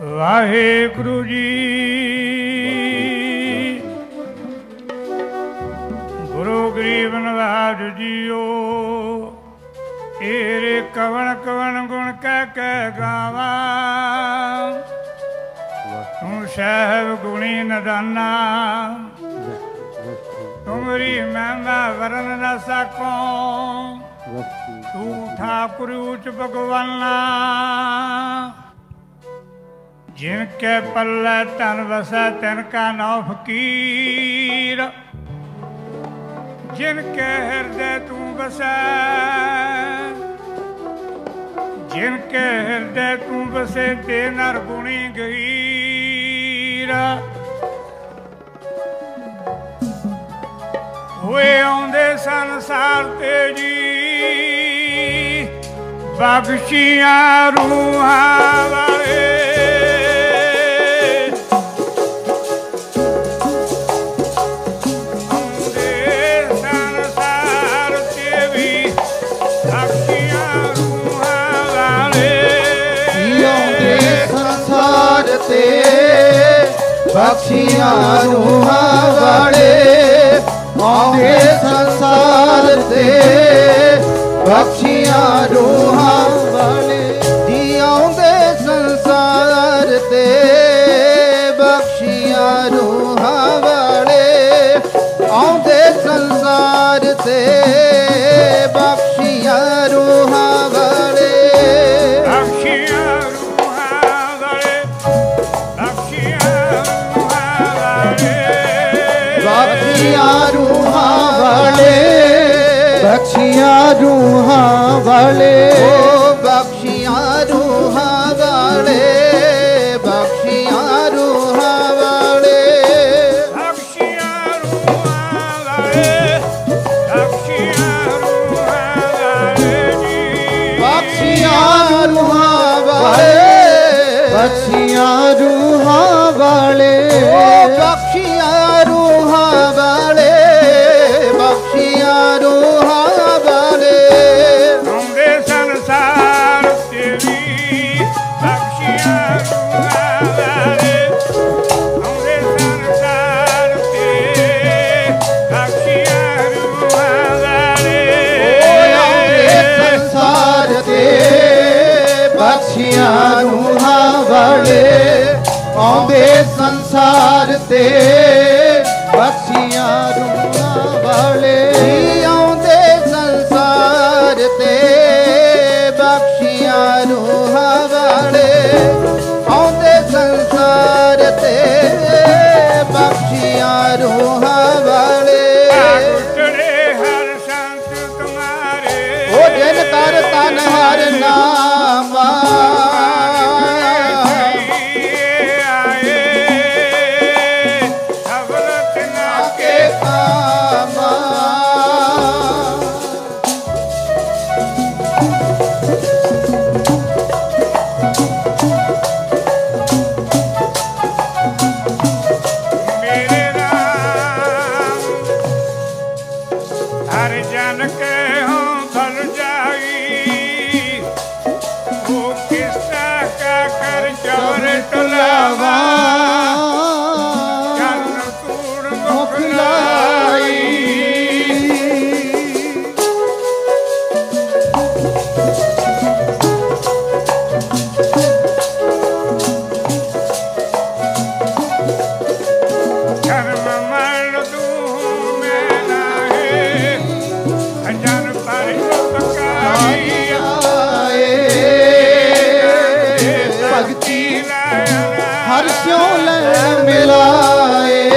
ਵਾਹਿਗੁਰੂ ਜੀ। ਗੁਰੂ ਗਰੀਬ ਨਵਾਜ ਜੀਓ ਏਰੇ ਕਵਣ ਕਵਣ ਗੁਣ ਕਹਿ ਕਹਿ ਗਾਵਾਂ। ਤੂੰ ਸਹਿਬ ਗੁਣੀ ਨਦਾਨਾ। ਤੁਮਰੀ ਮਹਿਮਾ ਵਰਨ ਨ ਸਕੋ। ਤੂੰ ਠਾਕੁਰ ਉਚ ਭਗਵਾਨਾ। ਜਿਨ ਕੇ ਪੱਲੇ ਤਨ ਵਸੈ, ਤਿਨ ਕਾ ਨਾਮ ਫਕੀਰ। ਜਿਨ ਕੇ ਹਿਰਦੇ ਤੂੰ ਵਸੈ, ਜਿਨ ਕੇ ਹਿਰਦੇ ਤੂੰ ਵਸੇ, ਤੇ ਨਰ ਗੁਣੀ ਗਹੀਰ। ਹੋਏ ਆਉਂਦੇ ਸੰਸਾਰ ਤੇ ਜੀ ਬਖਸ਼ੀਆਂ ਰੂਹਾਂ ਬਖਸ਼ੀਆਂ ਰੂਹਾਂ ਵਾਲੇ ਆਉਂਦੇ ਸੰਸਾਰ ਤੇ। ਬਖਸ਼ੀਆਂ ਰੂਹਾਂ ਰੂਹਾਂ ਆਉਂਦੇ ਸੰਸਾਰ ਤੇ ਬਖਸ਼ੀਆਂ ਰੂ ਭਗਤੀ ਹਰ ਸਿਉ ਲੈ ਮਿਲਾਏ?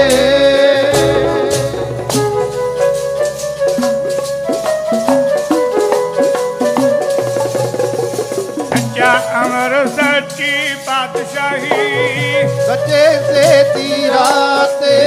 ਸੱਚਾ ਅਮਰ ਸੱਚੀ ਪਾਤਸ਼ਾਹੀ। ਸੱਚੇ ਸੇ ਤੀਰਾ ਤੇ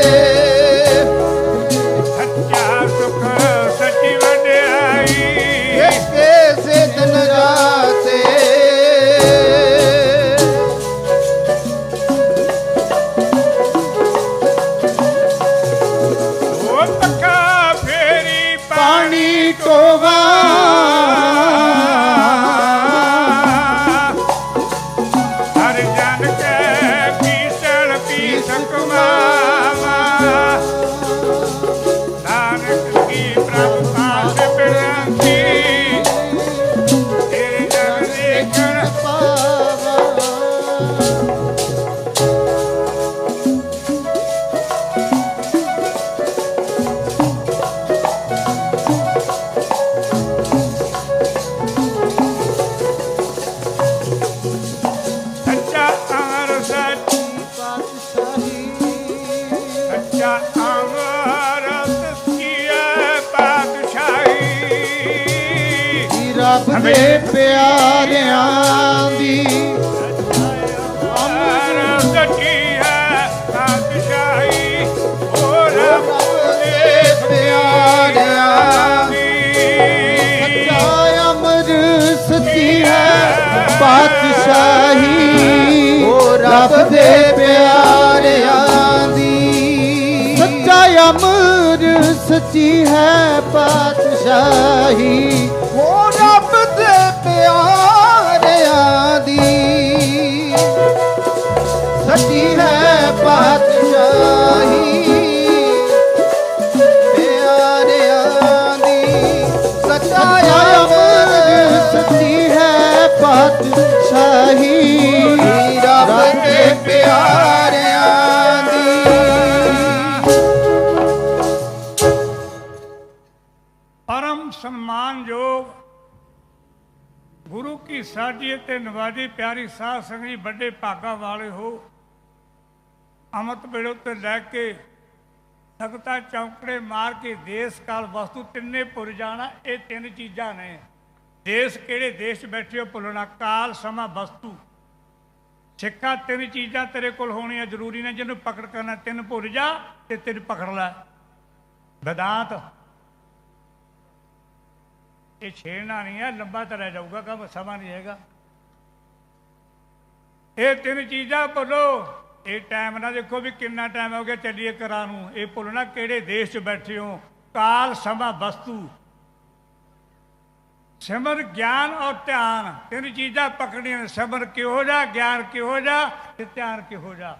ਰੱਬ ਦੇ ਪਿਆਰਿਆਂ ਦੀ। ਪਾਤਸ਼ਾਹੀ ਹੈ ਰੱਬ ਦੇ ਪਿਆਰਿਆਂ ਦੀ। ਸੱਚਾ ਅਮਰ ਸੱਚੀ ਹੈ ਪਾਤਸ਼ਾਹੀ ਤੇ ਨਵਾਜੀ ਪਿਆਰੀ ਸਾਧ ਸੰਗਤ ਜੀ ਵੱਡੇ ਭਾਗਾ ਵਾਲੇ ਹੋ। ਅਮਤ ਵੇਲੇ ਤੇ ਲੈ ਕੇ ਸਗਤਾ ਚੌਂਕੜੇ ਮਾਰ ਕੇ ਦੇਸ਼ ਕਾਲ ਵਸਤੂ ਤਿੰਨੇ ਭੁੱਲ ਜਾਣਾ, ਇਹ ਤਿੰਨ ਚੀਜ਼ਾਂ ਨੇ। ਦੇਸ਼ ਕਿਹੜੇ ਦੇਸ਼ 'ਚ ਬੈਠੇ ਹੋ ਭੁੱਲਣਾ, ਕਾਲ, ਸਮਾਂ, ਵਸਤੂ। ਸਿੱਖਾ ਤਿੰਨ ਚੀਜ਼ਾਂ ਤੇਰੇ ਕੋਲ ਹੋਣੀਆਂ ਜ਼ਰੂਰੀ ਨੇ, ਜਿਹਨੂੰ ਪਕੜ ਕਰਨਾ ਤਿੰਨ ਭੁੱਲ ਜਾ ਤੇ ਤੈਨੂੰ ਪਕੜ ਲੈ। ਵਿਦਾਂਤ, ਇਹ ਛੇੜਨਾ ਨਹੀਂ ਹੈ, ਲੰਬਾ ਤਾਂ ਜਾਊਗਾ, ਕੰਮ ਸਮਾਂ ਨਹੀਂ ਹੈਗਾ। ਇਹ ਤਿੰਨ ਚੀਜ਼ਾਂ ਭੁੱਲੋ। ਇਹ ਟਾਈਮ ਨਾ ਦੇਖੋ ਵੀ ਕਿੰਨਾ ਟਾਈਮ ਹੋ ਗਿਆ ਚੱਲੀਏ ਕਰਾਂ ਨੂੰ। ਇਹ ਭੁੱਲਣਾ ਕਿਹੜੇ ਦੇਸ਼ 'ਚ ਬੈਠੇ ਹੋ। ਕਾਲ ਸਮਾਂ ਵਸਤੂ। ਸਿਮਰ ਗਿਆਨ ਔਰ ਧਿਆਨ। ਤਿੰਨ ਚੀਜ਼ਾਂ ਪਕੜੀਆਂ ਨੇ। ਸਿਮਰ ਕਿਹੋ ਜਾ ਗਿਆਨ ਕਿਹੋ ਜਾ ਤੇ ਧਿਆਨ ਕਿਹੋ ਜਾ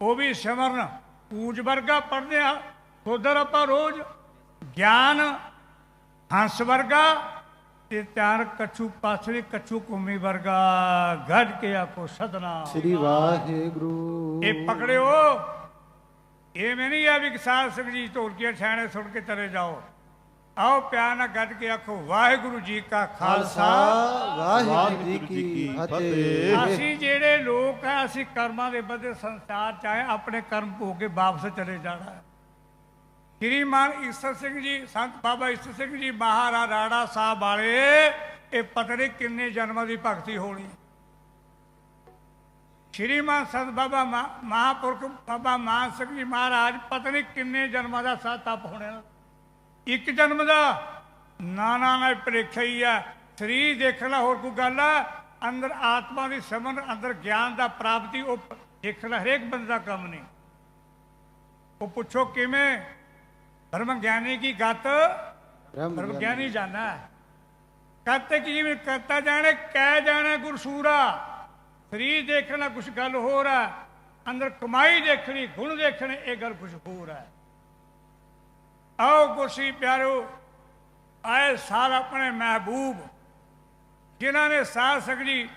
ਉਹ ਵੀ ਸਿਮਰਨ। ਪੂਜ ਵਰਗਾ ਪੜ੍ਹਦੇ ਆ। ਉਧਰ ਆਪਾਂ ਰੋਜ਼। ਗਿਆਨ, ਹੰਸ ਵਰਗਾ ਤੇ ਧਿਆਨ ਕਛੂ ਪਾਸਰੀ ਕਛੂ ਕੁੰਮੀ ਵਰਗਾ ਗੱਜ ਕੇ ਆਖੋ ਸਦਨਾ ਸ੍ਰੀ ਵਾਹਿਗੁਰੂ। ਇਹ ਪਕੜਿਓ। ਇਹ ਮੈਂ ਨਹੀਂ ਆ ਵੀ ਕਿਸਾਨ ਸਿੰਘ ਜੀ ਢੋਲਕੀਆਂ ਛਾਣੇ ਸੁਣ ਕੇ ਚਲੇ ਜਾਓ। ਆਓ ਪਿਆਰ ਨਾਲ ਗੱਜ ਕੇ ਆਖੋ ਵਾਹਿਗੁਰੂ ਜੀ ਕਾ ਖਾਲਸਾ। ਵਾਹਿਗੁਰੂ ਜੀ ਕੀ ਫਤਿਹ। ਅਸੀਂ ਜਿਹੜੇ ਲੋਕ ਆ ਅਸੀਂ ਕਰਮਾਂ ਦੇ ਬਦਲੇ ਸੰਸਾਰ ਚ ਆਏ ਆਪਣੇ ਕਰਮ ਭੋਗ ਕੇ ਵਾਪਸ ਚਲੇ ਜਾਣਾ। ਹੈ। ਸ਼੍ਰੀਮਾਨ ਈਸਰ ਸਿੰਘ ਜੀ, ਸੰਤ ਬਾਬਾ ਈਸਰ ਸਿੰਘ ਜੀ ਮਹਾਰਾ ਰਾੜਾ ਸਾਹਿਬ ਵਾਲੇ, ਇਹ ਪਤਾ ਨਹੀਂ ਕਿੰਨੇ ਜਨਮਾਂ ਦੀ ਭਗਤੀ ਹੋਣੀ। ਸ਼੍ਰੀਮਾਨ ਸੰਤ ਬਾਬਾ ਮਹਾ- ਬਾਬਾ ਮਾਨ ਸਿੰਘ ਜੀ ਮਹਾਰਾਜ, ਪਤਾ ਨਹੀਂ ਕਿੰਨੇ ਜਨਮਾਂ ਦਾ ਸਾਥ ਤਪ ਹੋਣਾ। ਇੱਕ ਜਨਮ ਦਾ ਨਾ ਨਾ ਨਾ ਭੁਲੇਖਾ ਹੀ ਆ। ਸਰੀਰ ਦੇਖਣਾ ਹੋਰ ਕੋਈ ਗੱਲ ਆ? ਅੰਦਰ ਆਤਮਾ ਦੀ ਸਮਝ ਅੰਦਰ ਗਿਆਨ ਦਾ ਪ੍ਰਾਪਤੀ, ਉਹ ਦੇਖਣਾ ਹਰੇਕ ਬੰਦੇ ਦਾ ਕੰਮ ਨਹੀਂ। ਉਹ ਪੁੱਛੋ ਕਿਵੇਂ? ਧਰਮ ਗਿਆਨੀ ਕੀ ਗੱਤ? ਧਰਮ ਗਿਆਨੀ ਜਾਣਾ। ਕਰਤੇ ਕੀ ਜਿਵੇਂ ਕਰਤਾ ਜਾਣੇ ਕਹਿ ਜਾਣਾ ਗੁਰਸੂਰਾ। ਸਰੀਰ ਦੇਖਣਾ ਕੁਛ ਗੱਲ ਹੋਰ ਆ ਅੰਦਰ ਕਮਾਈ ਦੇਖਣੀ ਗੁਣ ਦੇਖਣੇ ਇਹ ਗੱਲ ਕੁਛ ਹੋਰ ਹੈ ਆਓ ਗੁਰਸੀ ਪਿਆਰੋ ਆਏ ਸਾਲ ਆਪਣੇ ਮਹਿਬੂਬ ਜਿਨ੍ਹਾਂ ਨੇ ਸਾਧ ਸੰਗਤ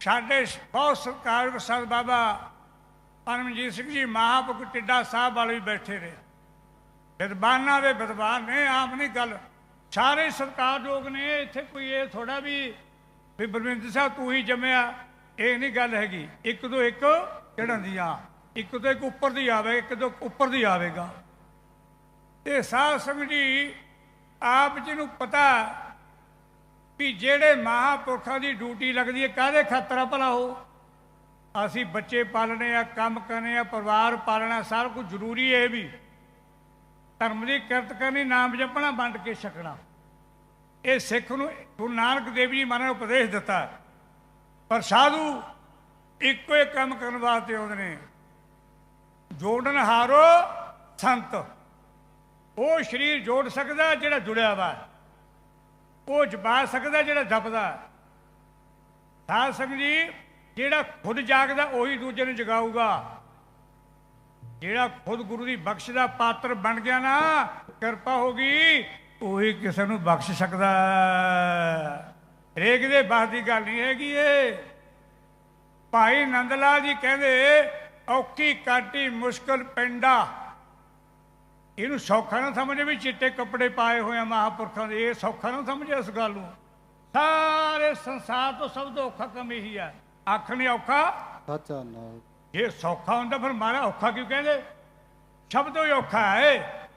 ਸਾਡੇ ਬਹੁਤ ਸਤਿਕਾਰਯੋਗ ਸੰਤ ਬਾਬਾ ਪਰਮਜੀਤ ਸਿੰਘ ਜੀ ਮਹਾਂਪੁਰਖ ਟਿੱਡਾ ਸਾਹਿਬ ਵਾਲੇ ਵੀ ਬੈਠੇ ਨੇ ਵਿਦਵਾਨਾਂ ਦੇ ਵਿਦਵਾਨ ਨੇ ਆਪ ਨਹੀਂ ਗੱਲ। ਸਾਰੇ ਸਤਿਕਾਰਯੋਗ ਨੇ, ਇੱਥੇ ਕੋਈ ਇਹ ਥੋੜਾ ਵੀ ਵੀ ਬਲਵਿੰਦਰ ਸਾਹਿਬ ਤੂੰ ਹੀ ਜੰਮਿਆ। ਇਹ ਨਹੀਂ ਗੱਲ ਹੈਗੀ। ਇੱਕ ਤੋਂ ਇੱਕ ਚੜਨ ਦੀ ਆ। ਇੱਕ ਤੋਂ ਇੱਕ ਉੱਪਰ ਦੀ ਆਵੇ, ਇੱਕ ਤੋਂ ਉੱਪਰ ਦੀ ਆਵੇਗਾ। ਤੇ ਸਾਧ ਸੰਗਤ ਜੀ, ਆਪ ਜੀ ਨੂੰ ਪਤਾ ਵੀ ਜਿਹੜੇ ਮਹਾਂਪੁਰਖਾਂ ਦੀ ਡਿਊਟੀ ਲੱਗਦੀ ਹੈ, ਕਾਹਦੇ ਖਾਤਰ ਆ ਭਲਾ ਉਹ? ਅਸੀਂ ਬੱਚੇ ਪਾਲਣੇ ਆ, ਕੰਮ ਕਰਨੇ ਆ, ਪਰਿਵਾਰ ਪਾਲਣਾ, ਸਾਰਾ ਕੁਝ ਜ਼ਰੂਰੀ ਹੈ ਇਹ ਵੀ। ਧਰਮ ਦੀ ਕਿਰਤ ਕਰਨੀ, ਨਾਮ ਜਪਣਾ, ਵੰਡ ਕੇ ਛਕਣਾ। ਇਹ ਸਿੱਖ ਨੂੰ ਗੁਰੂ ਨਾਨਕ ਦੇਵ ਜੀ ਮਹਾਰਾਜ ਨੇ ਉਪਦੇਸ਼ ਦਿੱਤਾ। ਪਰ ਸਾਧੂ ਇੱਕੋ ਹੀ ਕੰਮ ਕਰਨ ਵਾਸਤੇ ਆਉਂਦੇ ਨੇ। ਜੋੜਨ ਹਾਰੋ ਸੰਤ। ਉਹ ਸਰੀਰ ਜੋੜ ਸਕਦਾ ਜਿਹੜਾ ਜੁੜਿਆ ਵਾ। ਉਹ ਜਪਾ ਸਕਦਾ ਜਿਹੜਾ ਜਪਦਾ। ਸਾਧ ਸੰਗਤ ਜੀ, ਜਿਹੜਾ ਖੁਦ ਜਾਗਦਾ, ਉਹੀ ਦੂਜੇ ਨੂੰ ਜਗਾਊਗਾ। ਜਿਹੜਾ ਖੁਦ ਗੁਰੂ ਦੀ ਬਖਸ਼ ਦਾ ਪਾਤਰ ਬਣ ਗਿਆ ਨਾ, ਕਿਰਪਾ ਹੋ ਗਈ, ਉਹੀ ਕਿਸੇ ਨੂੰ ਬਖਸ਼ ਸਕਦਾ ਹਰੇਕ ਦੇ ਬਾਤ ਦੀ ਗੱਲ ਨਹੀਂ ਹੈਗੀ ਇਹ। ਭਾਈ ਨੰਦ ਜੀ ਕਹਿੰਦੇ, ਔਖੀ ਕਾਟੀ ਮੁਸ਼ਕਲ ਪੈਂਡਾ ਇਹਨੂੰ ਸੌਖਾ ਨਾ ਸਮਝੇ ਵੀ ਚਿੱਟੇ ਕੱਪੜੇ ਪਾਏ ਹੋਏ ਆ ਮਹਾਪੁਰਖਾਂ ਦੇ, ਇਹ ਸੌਖਾ ਨਾ ਸਮਝੇ ਇਸ ਗੱਲ ਨੂੰ। ਸਾਰੇ ਸੰਸਾਰ ਤੋਂ ਸਭ ਤੋਂ ਔਖਾ ਕੰਮ ਇਹੀ ਆ। ਆਖਣੇ ਔਖਾ। ਸੱਚਾ ਨਾਮ। ਇਹ ਸੌਖਾ ਹੁੰਦਾ ਫਿਰ ਮਾਰਾ ਔਖਾ ਕਿਉਂ ਕਹਿੰਦੇ? ਸਭ ਤੋਂ ਹੀ ਔਖਾ ਹੈ।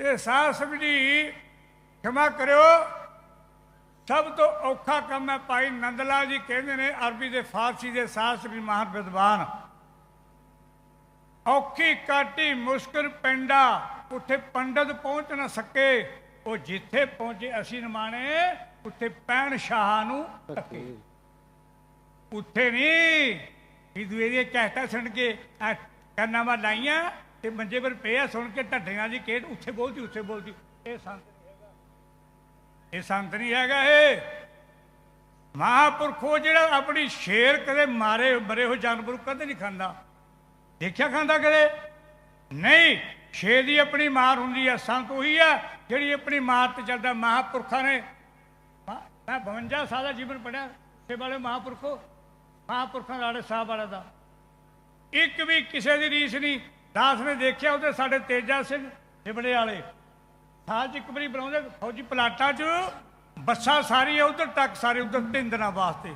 ਇਹ ਸਾਧ ਸੰਗਤ ਜੀ ਕਰਿਓ। ਸਭ ਤੋਂ ਔਖਾ ਕੰਮ ਹੈ ਭਾਈ ਨੰਦਲਾ ਜੀ ਕਹਿੰਦੇ ਨੇ, ਅਰਬੀ ਦੇ ਫਾਰਸੀ ਦੇ ਸਾਧ ਸੰਗਤ ਮਹਾਨ ਵਿਦਵਾਨ। ਔਖੀ ਕਾਟੀ ਮੁਸ਼ਕਲ ਪੈਂਡਾ, ਉੱਥੇ ਪੰਡਤ ਪਹੁੰਚ ਨਾ ਸਕੇ। ਉਹ ਜਿੱਥੇ ਪਹੁੰਚੇ ਅਸੀਂ ਨਮਾਣੇ ਉੱਥੇ ਪੈਣ ਸ਼ਾਹ ਨੂੰ ਉੱਥੇ ਨਹੀਂ ਕਿ ਦੂਏ ਦੀਆਂ ਕੈਸਟਾਂ ਸੁਣ ਕੇ, ਆ ਲਾਈਆਂ ਤੇ ਮੰਜੇ ਪਰ ਪਿਆ ਸੁਣ ਕੇ ਢੱਡਿਆਂ ਦੀ ਕੇਟ ਉੱਥੇ ਬੋਲਦੀ ਉੱਥੇ ਬੋਲਦੀ। ਇਹ ਸੰਤ ਨਹੀਂ ਹੈਗਾ ਇਹ ਸੰਤ ਨਹੀਂ ਹੈਗਾ ਇਹ। ਮਹਾਂਪੁਰਖੋ ਜਿਹੜਾ ਆਪਣੀ ਸ਼ੇਰ ਕਦੇ ਮਾਰੇ, ਮਰੇ ਹੋ ਜਾਨਵਰ ਕਦੇ ਨਹੀਂ ਖਾਂਦਾ। ਦੇਖਿਆ ਖਾਂਦਾ ਕਦੇ? ਨਹੀਂ, ਸ਼ੇਰ ਦੀ ਆਪਣੀ ਮਾਰ ਹੁੰਦੀ ਆ ਸੰਤ ਉਹੀ ਆ, ਜਿਹੜੀ ਆਪਣੀ ਮਾਰ ਤੇ ਚੱਲਦਾ। ਮਹਾਂਪੁਰਖਾਂ ਨੇ ਮੈਂ 52 ਸਾਲ ਦਾ ਜੀਵਨ ਪੜਿਆ ਸੇ ਵਾਲੇ ਮਹਾਂਪੁਰਖੋ। ਮਹਾਂਪੁਰਖਾਂ ਵਾਲੇ ਸਾਹਿਬ ਵਾਲਾ ਦਾ। ਇੱਕ ਵੀ ਕਿਸੇ ਦੀ ਰੀਸ ਨਹੀਂ। ਦਾਸ ਨੇ ਦੇਖਿਆ ਉਹਦੇ ਸਾਡੇ ਤੇਜਾ ਸਿੰਘ ਹਿਬੜੇ ਵਾਲੇ। ਸਾਲ ਚ ਇੱਕ ਵਾਰੀ ਬਣਾਉਂਦੇ, ਫੌਜੀ ਪਲਾਟਾਂ 'ਚ ਬੱਸਾਂ ਸਾਰੀ ਉਧਰ ਤੱਕ, ਸਾਰੇ ਉਧਰ ਤਿੰਨ ਦਿਨਾਂ ਵਾਸਤੇ।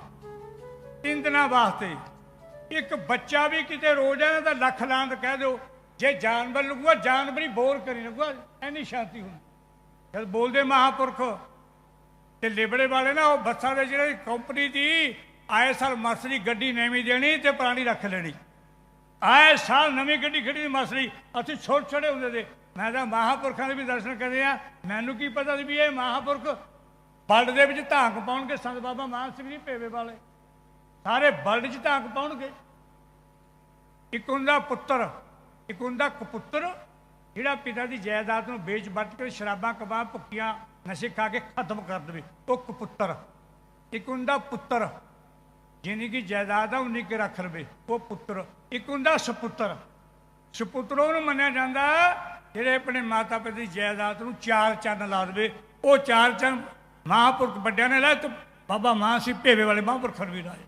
ਤਿੰਨ ਦਿਨਾਂ ਵਾਸਤੇ। ਇੱਕ ਬੱਚਾ ਵੀ ਕਿਤੇ ਰੋ ਜਾਏ ਤਾਂ ਲੱਖ ਲਾਂਦ ਕਹਿ ਦਿਓ। ਜੇ ਜਾਨਵਰ ਲੱਗੂਗਾ, ਜਾਨਵਰ ਹੀ ਬੋਰ ਕਰੀ ਲੱਗੂਗਾ। ਐਨੀ ਸ਼ਾਂਤੀ ਹੁੰਦੀ। ਜਦ ਬੋਲਦੇ ਮਹਾਪੁਰਖ ਤੇ ਲਿਬੜੇ ਵਾਲੇ ਨਾ, ਉਹ ਬੱਸਾਂ ਦੇ ਜਿਹੜੇ ਕੰਪਨੀ ਦੀ ਆਏ ਸਾਲ ਮਸਲੀ ਗੱਡੀ ਨਵੀਂ ਦੇਣੀ ਤੇ ਪੁਰਾਣੀ ਰੱਖ ਲੈਣੀ। ਆਏ ਸਾਲ ਨਵੀਂ ਗੱਡੀ ਖੜੀ ਦੀ ਅਸੀਂ ਛੋਟੇ ਛੋਟੇ ਹੁੰਦੇ ਤੇ। ਮੈਂ ਤਾਂ ਮਹਾਪੁਰਖਾਂ ਦੇ ਵੀ ਦਰਸ਼ਨ ਕਰਦੇ ਆ। ਮੈਨੂੰ ਕੀ ਪਤਾ ਸੀ ਵੀ ਇਹ ਮਹਾਪੁਰਖ ਬਲਡ ਦੇ ਵਿੱਚ ਧਾਂਕ ਪਾਉਣਗੇ? ਸੰਤ ਬਾਬਾ ਮਾਨ ਸਿੰਘ ਜੀ ਭੇਵੇ ਵਾਲੇ। ਸਾਰੇ ਬਲਡ 'ਚ ਧਾਂਕ ਪਾਉਣਗੇ। ਇੱਕ ਹੁੰਦਾ ਪੁੱਤਰ, ਇੱਕ ਹੁੰਦਾ ਕਪੁੱਤਰ, ਜਿਹੜਾ ਪਿਤਾ ਦੀ ਜਾਇਦਾਦ ਨੂੰ ਵੇਚ ਵੱਟ ਕੇ ਸ਼ਰਾਬਾਂ, ਕਬਾਬ ਭੁੱਕੀਆਂ ਨਸ਼ੇ ਖਾ ਕੇ ਖਤਮ ਕਰ ਦੇਵੇ, ਉਹ ਕਪੁੱਤਰ। ਇੱਕ ਹੁੰਦਾ ਪੁੱਤਰ। ਜਿਹਨੇ ਕਿ ਜਾਇਦਾਦ ਆ, ਉਨੀ ਕੇ ਰੱਖ ਲਵੇ। ਉਹ ਪੁੱਤਰ, ਇੱਕ ਹੁੰਦਾ ਸੁਪੁੱਤਰ। ਸੁਪੁੱਤਰ ਉਹਨੂੰ ਮੰਨਿਆ ਜਾਂਦਾ ਜਿਹੜੇ ਆਪਣੇ ਮਾਤਾ ਪਿਤਾ ਦੀ ਜਾਇਦਾਦ ਨੂੰ ਚਾਰ ਚੰਨ ਲਾ ਦੇਵੇ। ਉਹ ਚਾਰ ਚੰਨ ਮਹਾਂਪੁਰਖ ਵੱਡਿਆਂ ਨੇ ਲਾਏ ਤੇ ਬਾਬਾ ਮਾਂ ਸਿੰਘ ਭੇਵੇ ਵਾਲੇ ਮਹਾਂਪੁਰਖਾਂ ਨੂੰ ਵੀ ਲਾਏ।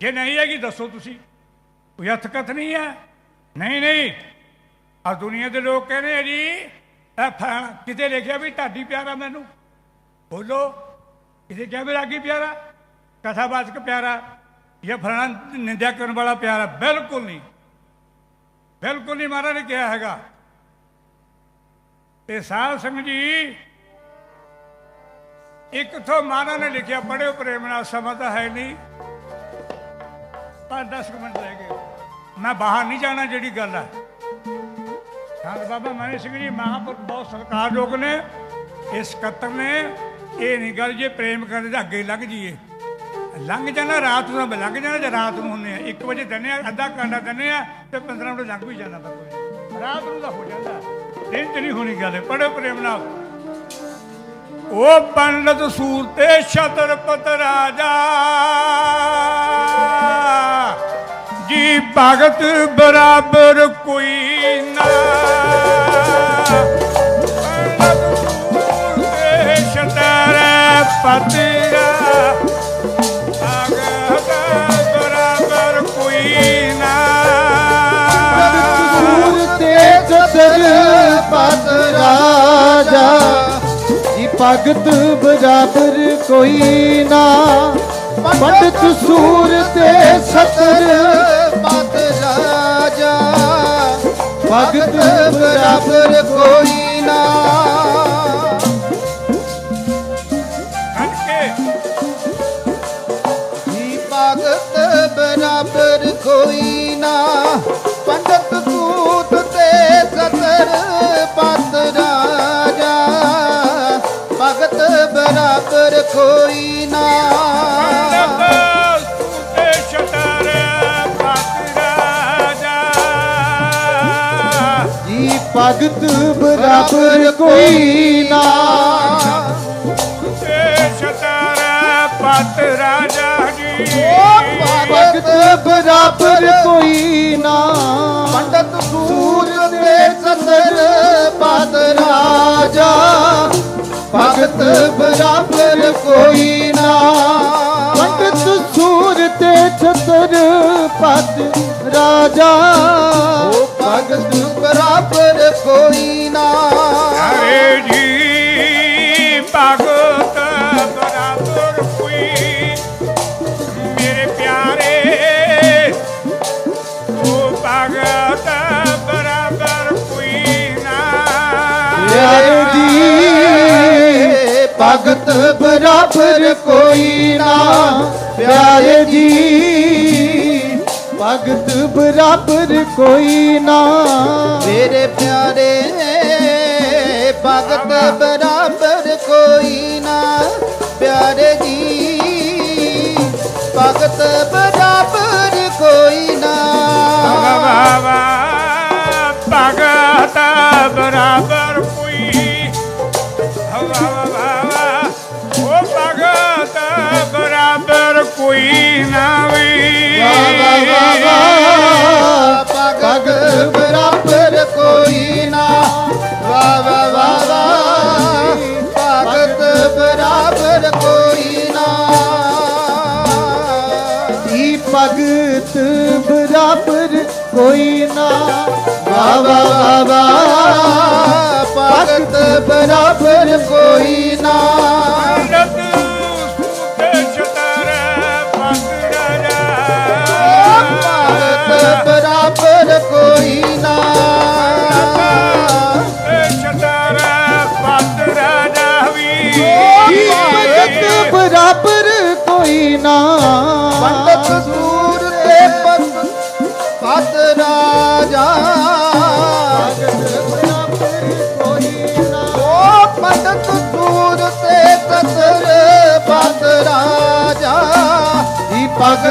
ਜੇ ਨਹੀਂ ਹੈਗੀ, ਦੱਸੋ ਤੁਸੀਂ। ਕੋਈ ਹੱਥਕਤ ਨਹੀਂ ਹੈ? ਨਹੀਂ ਨਹੀਂ। ਆ ਦੁਨੀਆ ਦੇ ਲੋਕ ਕਹਿੰਦੇ ਆ ਜੀ ਕਿਤੇ ਲਿਖਿਆ ਵੀ ਢਾਡੀ ਪਿਆਰਾ ਮੈਨੂੰ। ਬੋਲੋ, ਕਿਤੇ ਕਿਹਾ ਵੀ ਰਾਗੀ ਪਿਆਰਾ? ਕਥਾਵਾਚਕ ਪਿਆਰਾ? ਇਹ ਫਲਾਣਾ ਨਿੰਦਿਆ ਕਰਨ ਵਾਲਾ ਪਿਆਰ ਹੈ। ਬਿਲਕੁਲ ਨਹੀਂ। ਬਿਲਕੁਲ ਨਹੀਂ ਮਹਾਰਾਜ ਨੇ ਕਿਹਾ ਹੈਗਾ। ਤੇ ਸਾਧ ਸੰਗਤ ਜੀ, ਇੱਕ ਤੋਂ ਮਹਾਰਾਜ ਨੇ ਲਿਖਿਆ ਪੜਿਓ ਪ੍ਰੇਮ ਨਾਲ, ਸਮਾਂ ਤਾਂ ਹੈ ਨਹੀਂ। ਪੰਜ 10 ਮਿੰਟ ਰਹਿ ਗਏ। ਮੈਂ ਬਾਹਰ ਨਹੀਂ ਜਾਣਾ ਜਿਹੜੀ ਗੱਲ ਹੈ ਸੰਤ ਬਾਬਾ ਮਨੀ ਸਿੰਘ ਜੀ ਮਹਾਂਪੁਰਖ ਬਹੁਤ ਸਤਿਕਾਰਯੋਗ ਨੇ, ਇਸ ਕਤਰ ਨੇ, ਇਹ ਨਹੀਂ ਗੱਲ ਜੇ ਪ੍ਰੇਮ ਕਰਦੇ ਤਾਂ ਅੱਗੇ ਲੰਘ ਜੀਏ ਲੰਘ ਜਾਣਾ ਰਾਤ ਨੂੰ ਲੰਘ ਜਾਣਾ ਜੇ ਰਾਤ ਨੂੰ ਹੁੰਨੇ ਆ। 1 ਵਜੇ ਦੰਨੇ ਆ, ਅੱਧਾ ਘੰਟਾ ਦੰਨੇ ਆ, ਤੇ 15 ਮਿੰਟ ਲੰਘ ਵੀ ਜਾਣਾ ਤਾਂ ਕੋਈ ਰਾਤ ਨੂੰ ਤਾਂ ਹੋ ਜਾਂਦਾ। ਦਿਨ ਚ ਨਹੀਂ ਹੋਣੀ ਗੱਲ ਪੜੋ ਪ੍ਰੇਮ ਨਾਲ। ਉਹ ਪੰਡਤ ਸੂਰਤੇ ਛਤਰਪਤ ਰਾਜਾ। ਜੀ ਭਗਤ ਬਰਾਬਰ ਕੋਈ ਨਾ। ਪੰਡਤ ਸੂਰਤੇ ਛਤਰਪਤ ਰਾਜਾ। ਪਤ ਰਾਜਾ ਜੀ ਭਗਤ ਬਰਾਬਰ ਕੋਈ ਨਾ ਪੰਡਤ ਸੂਰ ਤੇ ਸਤਰ ਪਤ ਰਾਜਾ ਭਗਤ ਬਰਾਬਰ ਕੋਈ ਬਰਾਬਰ ਕੋਈ ਜੀ ਭਗਤ ਬਰਾਬਰ ਕੋਈ ਨਾ। ਤੇ ਛਤਰ ਪਤ ਰਾਜਾ ਜੀ ਭਗਤ ਬਰਾਬਰ ਕੋਈ ਨਾ। ਪੰਡਤ ਸੂਰ ਤੇ ਸਤਰ ਪਤ ਰਾਜਾ। ਭਗਤ ਬਰਾਬਰ ਕੋਈ ਨਾ। ਪੰਡਤ ਸੂਰ ਤੇ ਅਵਸਰ ਪਤ ਰਾਜਾ। ਓ ਭਗਤ ਬਰਾਬਰ ਕੋਈ ਨਾ। ਭਗਤ ਬਰਾਬਰ ਕੋਈ ਨਾ। ਪਿਆਰੇ ਜੀ ਭਗਤ ਬਰਾਬਰ ਕੋਈ ਨਾ। ਮੇਰੇ ਪਿਆਰੇ ਭਗਤ ਬਰਾਬਰ ਕੋਈ ਨਾ। ਪਿਆਰੇ ਜੀ ਭਗਤ ਬਰਾਬਰ ਕੋਈ ਨਾ। ਭਗਤ ਬਰਾਬਰ ਵਾ ਵਾ ਵਾ ਵਾ ਭਗਤ ਬਰਾਬਰ ਕੋਈ ਨਾ। ਬਰਾਬਰ ਕੋਈ ਨਾ। ਬਰਾਬਰ ਕੋਈ ਨਾ। ਪੰਡਤ ਦੂਰ ਤੇ ਪਤ ਪਤ ਰਾਜਾ।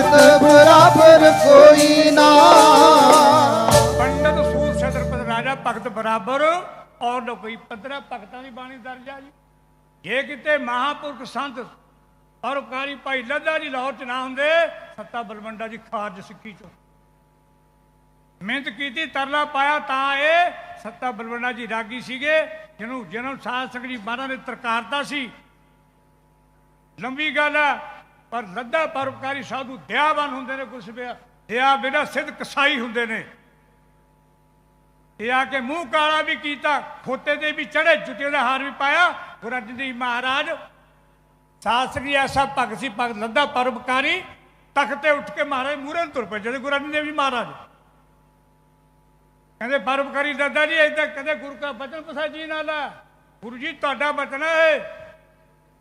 ਭਗਤ ਬਰਾਬਰ ਕੋਈ ਨਾ। ਪੰਡਤ ਸੂਤ ਛਤਰ ਰਾਜਾ ਭਗਤ ਬਰਾਬਰ, ਔਰ ਨਾ ਕੋਈ ਭਗਤਾਂ ਦੀ ਬਾਣੀ ਦਰਜ ਆ ਜੀ। ਜੇ ਕਿਤੇ ਮਹਾਪੁਰਖ ਸੰਤ ਪਰਉਪਕਾਰੀ ਭਾਈ ਲੱਦਾ ਜੀ ਲਾਹੌਰ ਚ ਨਾ ਹੁੰਦੇ, ਸੱਤਾ ਬਲਵੰਡਾ ਜੀ ਖਾਰਜ ਸਿੱਖੀ ਚੋਂ। ਮਿਹਨਤ ਕੀਤੀ, ਤਰਲਾ ਪਾਇਆ, ਤਾਂ ਇਹ ਸੱਤਾ ਬਲਵੰਡਾ ਜੀ ਰਾਗੀ ਸੀਗੇ, ਜਿਹਨੂੰ ਜਿਹਨੂੰ ਸਾਧ ਸੰਗਤ ਜੀ ਮਹਾਰਾਜ ਨੇ ਤਰਕਾਰਤਾ ਸੀ। ਲੰਬੀ ਗੱਲ ਆ ਪਰ ਲੱਦਾ ਪਰਉਪਕਾਰੀ ਸਾਧੂ ਦਇਆਵਾਨ ਹੁੰਦੇ ਨੇ ਕੁਛ ਬਿਆ ਦਇਆ ਬਿਨਾ ਸਿੱਧ ਕਸਾਈ ਹੁੰਦੇ ਨੇ। ਇਹ ਆ ਕੇ ਮੂੰਹ ਕਾਲਾ ਵੀ ਕੀਤਾ, ਖੋਤੇ ਤੇ ਵੀ ਚੜੇ ਜੁੱਤੇ ਦਾ ਹਾਰ ਵੀ ਪਾਇਆ। ਗੁਰੂ ਅਰਜਨ ਦੇਵ ਮਹਾਰਾਜ ਸਾਸਰੀ ਐਸਾ ਭਗਤ ਸੀ, ਭਗਤ ਲੱਦਾ ਪਰਉਪਕਾਰੀ, ਤਖਤ ਤੇ ਉੱਠ ਕੇ ਮਹਾਰਾਜ ਮੂਹਰੇ ਤੁਰ ਪਏ, ਜਿਹੜੇ ਗੁਰੂ ਅਰਜਨ ਦੇਵ ਜੀ ਮਹਾਰਾਜ। ਕਹਿੰਦੇ, ਪਰਉਪਕਾਰੀ ਦਾਦਾ ਜੀ ਏਦਾਂ ਕਦੇ ਗੁਰੂ ਕਾ ਬਚਨ ਪਸਾ ਜੀ ਨਾਲ। ਗੁਰੂ ਜੀ, ਤੁਹਾਡਾ ਬਚਨ ਹੈ।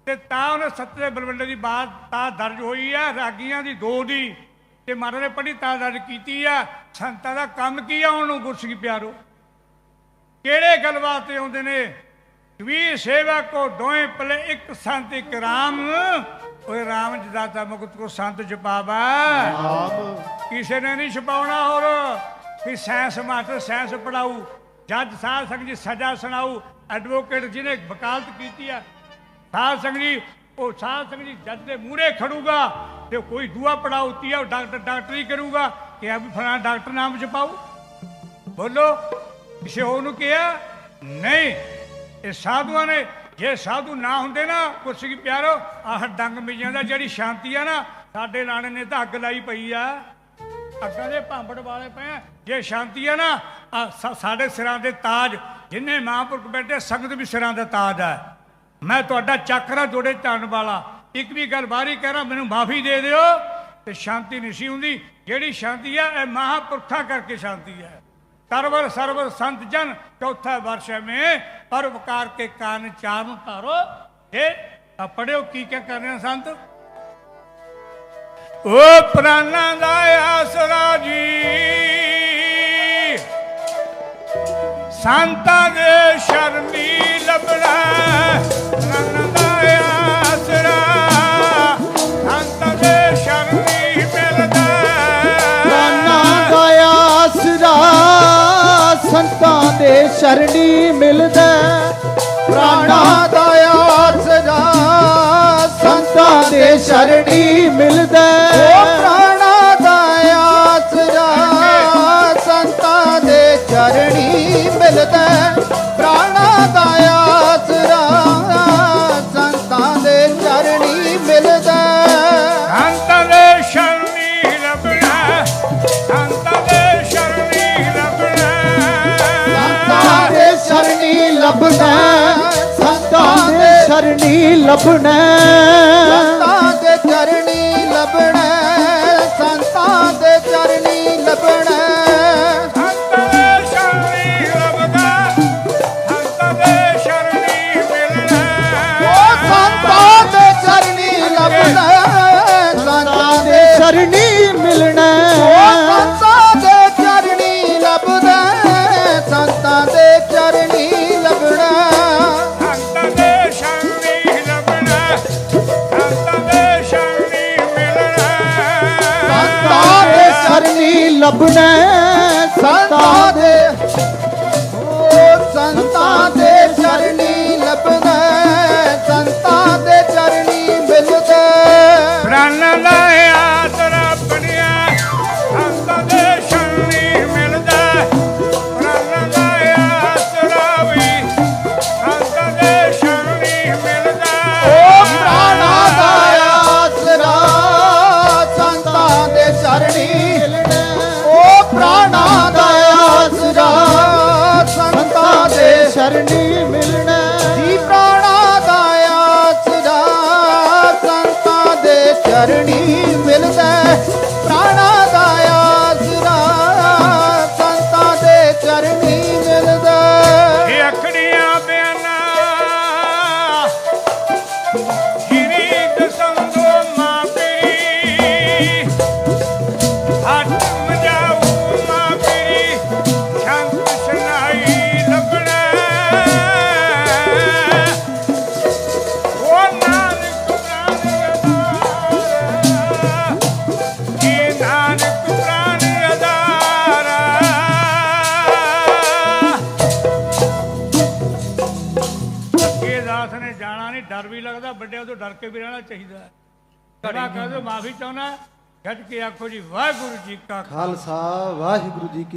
ਤੇ ਤਾਂ ਉਹਨੇ ਸੱਤੇ ਬਲਵੰਡੇ ਦੀ ਬਾਤ ਤਾਂ ਦਰਜ ਹੋਈ ਆ ਰਾਗੀਆਂ ਦੀ ਦੋ ਦੀ। ਤੇ ਮਹਾਰਾਜ ਨੇ ਪੜ੍ਹੀ ਤਾਂ ਦਰਜ ਕੀਤੀ ਆ ਸੰਤਾਂ ਦਾ ਕੰਮ ਕੀ ਆ ਉਹਨੂੰ ਗੁਰਸਿੱਖੀ ਪਿਆਰੋ? ਕਿਹੜੇ ਗੱਲ ਵਾਸਤੇ ਆਉਂਦੇ ਨੇ? ਵੀ ਸੇਵਾ ਕੋ ਦੋਵੇਂ ਪਲੇ ਇੱਕ ਸੰਤ ਇੱਕ ਰਾਮ। ਓਏ ਰਾਮ ਜੀ ਦਾਤਾ ਮੁਕਤ ਕੋ ਸੰਤ ਜਪਾਵਾ। ਕਿਸੇ ਨੇ ਨਹੀਂ ਛਪਾਉਣਾ ਹੋਰ। ਕਿ ਸਾਇੰਸ ਮਾਸਟਰ ਸਾਇੰਸ ਪੜਾਊ ਜੱਜ ਸਾਧ ਸੰਗਤ ਜੀ ਸਜ਼ਾ ਸੁਣਾਊ। ਐਡਵੋਕੇਟ ਜਿਹਨੇ ਵਕਾਲਤ ਕੀਤੀ ਆ ਸਾਧ ਸੰਗਤ ਜੀ, ਉਹ ਸਾਧ ਸੰਗਤ ਜੀ ਜੱਜ ਦੇ ਮੂਹਰੇ ਖੜੂਗਾ ਤੇ ਕੋਈ ਦੁਆ ਪੜਾਊ ਉਹ ਡਾਕਟਰ, ਡਾਕਟਰੀ ਕਰੂਗਾ ਕਿ ਆ ਵੀ ਫਲਾਣਾ ਡਾਕਟਰ ਨਾਮ ਛਪਾਊ ਬੋਲੋ, ਕਿਸੇ ਹੋਰ ਨੂੰ ਕਿਹਾ, ਨਹੀਂ, ਇਹ ਸਾਧੂਆਂ ਨੇ, ਜੇ ਸਾਧੂ ਨਾ ਹੁੰਦੇ ਨਾ ਕੁਰਸੀ ਪਿਆਰੋ, ਆਹ ਡੰਗ ਮਿਲ ਜਾਂਦਾ ਜਿਹੜੀ ਸ਼ਾਂਤੀ ਆ ਨਾ, ਸਾਡੇ ਨਾਣੇ ਨੇ ਤਾਂ ਅੱਗ ਲਾਈ ਪਈ ਆ ਅੱਗਾਂ ਦੇ ਭਾਂਬੜ ਵਾਲੇ ਪਏ ਆ। ਜੇ ਸ਼ਾਂਤੀ ਆ ਨਾ ਸਾਡੇ ਸਿਰਾਂ ਦੇ ਤਾਜ, ਜਿੰਨੇ ਮਹਾਂਪੁਰਖ ਬੈਠੇ, ਸੰਗਤ ਵੀ ਸਿਰਾਂ ਦਾ ਤਾਜ ਆ ਮੈਂ ਤੁਹਾਡਾ ਚੱਕਰਾ ਜੋੜੇ ਧੰਨ ਵਾਲਾ। ਇੱਕ ਵੀ ਗੱਲ ਬਾਹਰੀ ਕਹਿ ਰਹਾ, ਮੈਨੂੰ ਮਾਫੀ ਦੇ ਦਿਓ। ਤੇ ਸ਼ਾਂਤੀ ਨਹੀਂ ਸੀ ਹੁੰਦੀ। ਜਿਹੜੀ ਸ਼ਾਂਤੀ ਹੈ, ਇਹ ਮਹਾਪੁਰਖਾ ਕਰਕੇ ਸ਼ਾਂਤੀ ਹੈ। ਤਰਵਰ ਸਰਵਰ ਸੰਤ ਜਨ, ਚੌਥਾ ਵਰਸ਼ ਮੇ ਪਰਵਕਾਰ ਕੇ ਕਾਨ ਚਾਰਨ ਧਾਰੋ। ਇਹ ਪੜਿਓ ਕੀ ਕਿਆ ਕਰ ਰਹੇ ਸੰਤ? ਓ ਪ੍ਰਾਨਾਂ ਦਾ ਆਸਰਾ ਜੀ। ਸੰਤਾਂ ਦੇ ਸ਼ਰਮੀ ਲੱਭਣਾ ਨੰਦਾ ਆਸਰਾ। ਸੰਤਾਂ ਦੇ ਸ਼ਰਮੀ ਮਿਲਦਾ। ਪ੍ਰਾਨਾ ਦਾ ਆਸਰਾ, ਸੰਤਾਂ ਦੇ ਸ਼ਰਣੀ ਮਿਲਦਾ। ਪ੍ਰਾਨਾ ਦਾ ਆਸਰਾ, ਸੰਤਾਂ ਦੇ ਸ਼ਰਣੀ ਲੱਭਣਾ। ਸੰਤਾਂ ਸਰਣੀ ਲੱਭਣਾ। अपने ਕੇ ਵੀ ਰਹਿਣਾ ਚਾਹੀਦਾ ਹੈ। ਕੜਾ ਕਹੋ ਮਾਫੀ ਚਾਹੁੰਦਾ ਗੱਟ ਕੇ ਆਖੋ ਜੀ ਵਾਹਿਗੁਰੂ ਜੀ ਕਾ ਖਾਲਸਾ ਵਾਹਿਗੁਰੂ ਜੀ ਕੀ